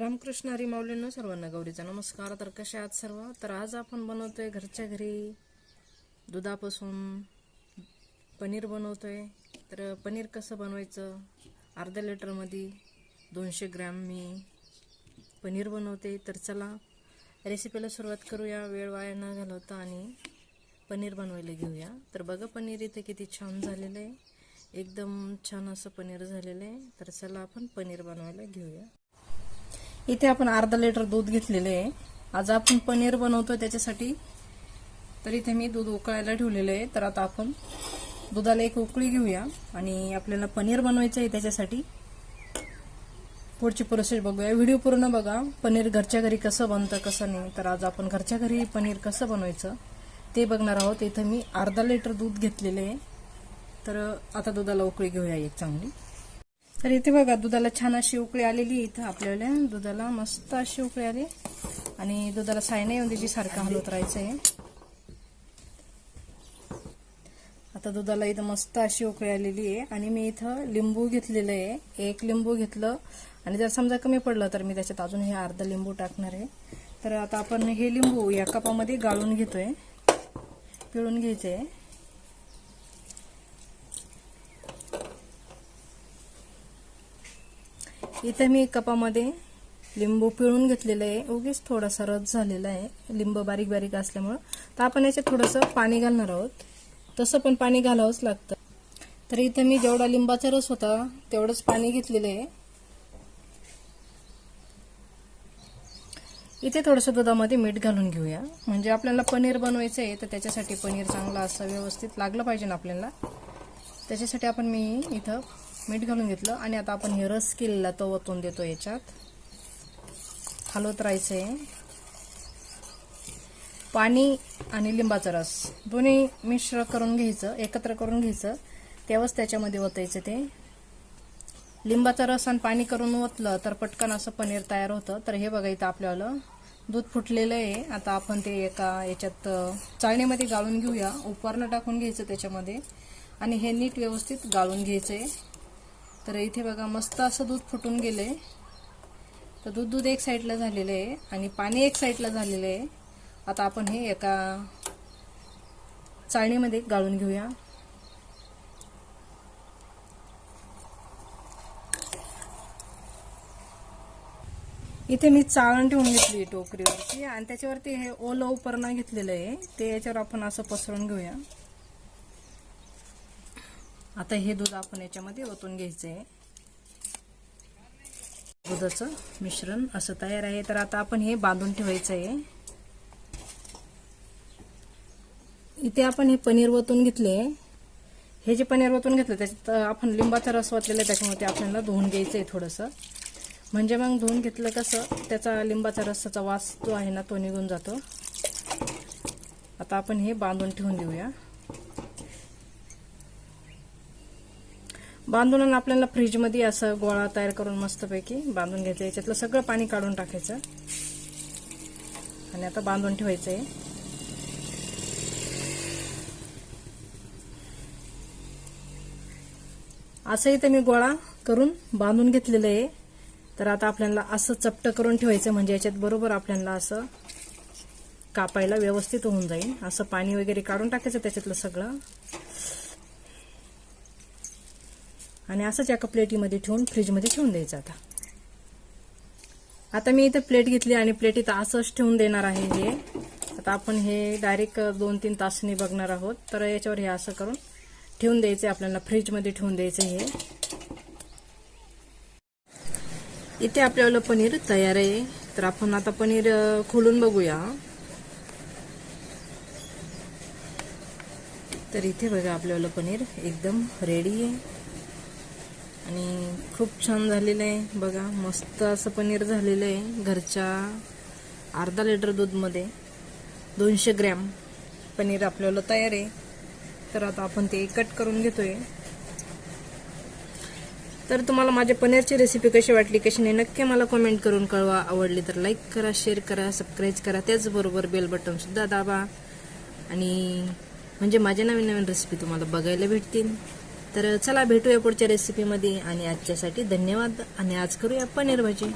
रामकृष्ण हरी सर्वांना गौरीचा नमस्कार. तर कसे आहात सर्व? तर आज आपण बनवतोय घरच्या घरी दुधापासून पनीर बनवतोय. तर पनीर कसं बनवायचं? अर्ध्या लिटरमध्ये दोनशे ग्रॅम मी पनीर बनवते. तर चला रेसिपीला सुरुवात करूया. वेळ वाया न घालवता आणि पनीर बनवायला घेऊया. तर बघा पनीर इथे किती छान झालेलं आहे. एकदम छान असं पनीर झालेलं आहे. तर चला आपण पनीर बनवायला घेऊया. इथे आपण अर्धा लिटर दूध घेतलेलं आहे. आज आपण पनीर बनवतो त्याच्यासाठी. तर इथे मी दूध उकळायला ठेवलेलं आहे. तर आता आपण दुधाला एक उकळी घेऊया आणि आपल्याला पनीर बनवायचं आहे त्याच्यासाठी. पुढची प्रोसेस बघूया. व्हिडिओ पूर्ण बघा. पनीर घरच्या घरी कसं बनतं कसं नाही. तर आज आपण घरच्या घरी पनीर कसं बनवायचं ते बघणार आहोत. इथं मी अर्धा लिटर दूध घेतलेलं आहे. तर आता दुधाला उकळी घेऊया एक चांगली. तर इथे बघा दुधाला छान अशी उकळी आलेली आहे इथं आपल्याला. दुधाला मस्त अशी उकळी आली. आणि दुधाला साय नाही येऊन त्याची सारखं हलवत राहायचं आहे आता दुधाला इथं मस्त अशी उकळी आलेली आहे. आणि मी इथं लिंबू घेतलेलं आहे. एक लिंबू घेतलं. आणि जर समजा कमी पडलं तर मी त्याच्यात अजून हे अर्धा लिंबू टाकणार आहे. तर आता आपण हे लिंबू या कपामध्ये गाळून घेतोय. पिळून घ्यायचे आहे इथे मी कपामध्ये लिंबू पिळून घेतलेलं आहे. उगीच थोडासा रस झालेला आहे. लिंबू बारीक बारीक असल्यामुळं. तर आपण याच्यात थोडंसं पाणी घालणार आहोत. तसं पण पाणी घालावंच लागतं. तर इथं मी जेवढा लिंबाचा रस होता तेवढंच पाणी घेतलेलं आहे. इथे थोडंसं दुधामध्ये मीठ घालून घेऊया. म्हणजे आपल्याला पनीर बनवायचं आहे तर त्याच्यासाठी पनीर चांगलं असं व्यवस्थित लागलं पाहिजे ना आपल्याला. त्याच्यासाठी आपण मी इथं मीठ घालून घेतलं आणि आता आपण हे रस केलेला तो वतून देतो याच्यात. हलवत राहायचं आहे पाणी आणि लिंबाचा रस. दोन्ही मिश्र करून घ्यायचं एकत्र करून घ्यायचं. तेव्हाच त्याच्यामध्ये ओतायचं ते. लिंबाचा रस आणि पाणी करून ओतलं तर पटकन असं पनीर तयार होतं. तर हे बघा इथं आपल्याला दूध फुटलेलं आहे. आता आपण ते एका याच्यात चाळणीमध्ये गाळून घेऊया. उपवारनं टाकून घ्यायचं त्याच्यामध्ये. आणि हे नीट व्यवस्थित गाळून घ्यायचं आहे तर इथे बघा मस्त असं दूध फुटून गेलंय. तर दूध दूध एक साईडला झालेलं आहे आणि पाणी एक साईडला झालेलं आहे. आता आपण हे एका चाळणीमध्ये गाळून घेऊया. इथे मी चाळण ठेवून घेतली टोकरीवरती आणि त्याच्यावरती हे ओलं उपरणं घेतलेलं आहे. ते याच्यावर आपण असं पसरून घेऊया. आता हे दूध आपण याच्यामध्ये ओतून घ्यायचं आहे दुधाचं मिश्रण असं तयार आहे. तर आता आपण हे बांधून ठेवायचं आहे इथे आपण हे पनीर ओतून घेतले. हे जे पनीर ओतून घेतलं त्याच्यात आपण लिंबाचा रस वाचलेला आहे त्याच्यामध्ये आपल्याला धुवून घ्यायचं आहे थोडंसं. म्हणजे मग धुवून घेतलं कसं त्याचा लिंबाचा रसाचा वास जो आहे ना तो निघून जातो. आता आपण हे बांधून ठेवून देऊया. बांधून आपल्याला फ्रीजमध्ये असं गोळा तयार करून मस्तपैकी बांधून घ्यायचं याच्यातलं सगळं पाणी काढून टाकायचं. आणि आता बांधून ठेवायचं आहे असं इथं मी गोळा करून बांधून घेतलेलं आहे. तर आता आपल्याला असं चपट करून ठेवायचं म्हणजे याच्यात बरोबर आपल्याला असं कापायला व्यवस्थित होऊन जाईल. असं पाणी वगैरे काढून टाकायचं त्याच्यातलं सगळं. आणि असंच एका प्लेटीमध्ये ठेवून फ्रीजमध्ये ठेवून द्यायचं आता. आता मी इथं प्लेट घेतली आणि प्लेट इथं असंच ठेवून देणार आहे हे. आता आपण हे डायरेक्ट दोन तीन तासांनी बघणार आहोत. तर याच्यावर हे असं करून ठेवून द्यायचं आपल्याला फ्रीजमध्ये ठेवून द्यायचं हे. इथे आपल्याला पनीर तयार आहे. तर आपण आता पनीर खोलून बघूया. तर इथे बघा आपल्याला पनीर एकदम रेडी आहे. आणि खूप छान झालेलं आहे. बघा मस्त असं पनीर झालेलं आहे घरच्या अर्धा लिटर दूधमध्ये. दोनशे ग्रॅम पनीर आपल्याला तयार आहे. तर आता आपण ते कट करून घेतोय. तर तुम्हाला माझ्या पनीरची रेसिपी कशी वाटली कशी नाही नक्की मला कमेंट करून कळवा. आवडली तर लाईक करा शेअर करा सबस्क्राईब करा. त्याचबरोबर बेल बटनसुद्धा दाबा. आणि म्हणजे माझ्या नवीन नवीन रेसिपी तुम्हाला बघायला भेटतील. तर चला भेटूया पुढच्या रेसिपीमध्ये आणि आजच्यासाठी धन्यवाद. आणि आज करूया पनीर भाजी.